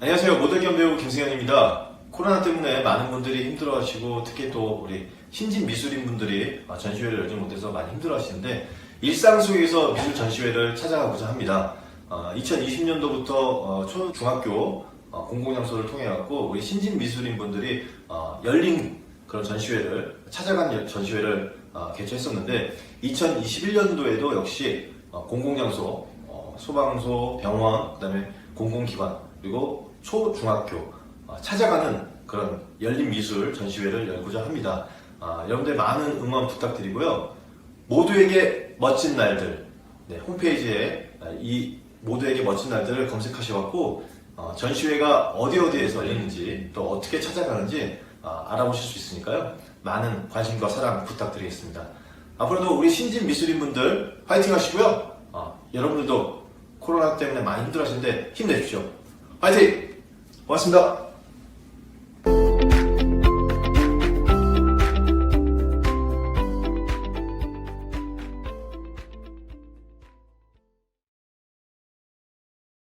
안녕하세요. 모델 겸 배우 김승현입니다. 코로나 때문에 많은 분들이 힘들어하시고 특히 또 우리 신진 미술인 분들이 아, 전시회를 열지 못해서 많이 힘들어하시는데 일상 속에서 미술 전시회를 찾아가고자 합니다. 2020년도부터 초 중학교 어, 공공장소를 통해 갖고 우리 신진 미술인 분들이 어, 열린 그런 전시회를 찾아간 열- 전시회를 어, 개최했었는데 2021년도에도 역시 어, 공공장소, 어, 소방서, 병원, 그다음에 공공기관 그리고 초 중학교 어, 찾아가는 그런 열린 미술 전시회를 열고자 합니다. 아, 여러분들 많은 응원 부탁드리고요. 모두에게 멋진 날들 네, 홈페이지에 아, 이 모두에게 멋진 날들을 검색하셔갖고 어, 전시회가 어디 어디에서 열리는지 또 어떻게 찾아가는지 아, 알아보실 수 있으니까요. 많은 관심과 사랑 부탁드리겠습니다. 앞으로도 우리 신진 미술인분들 화이팅 하시고요. 어, 여러분들도 코로나 때문에 많이 힘들어하시는데 힘내십시오. 화이팅! 고맙습니다.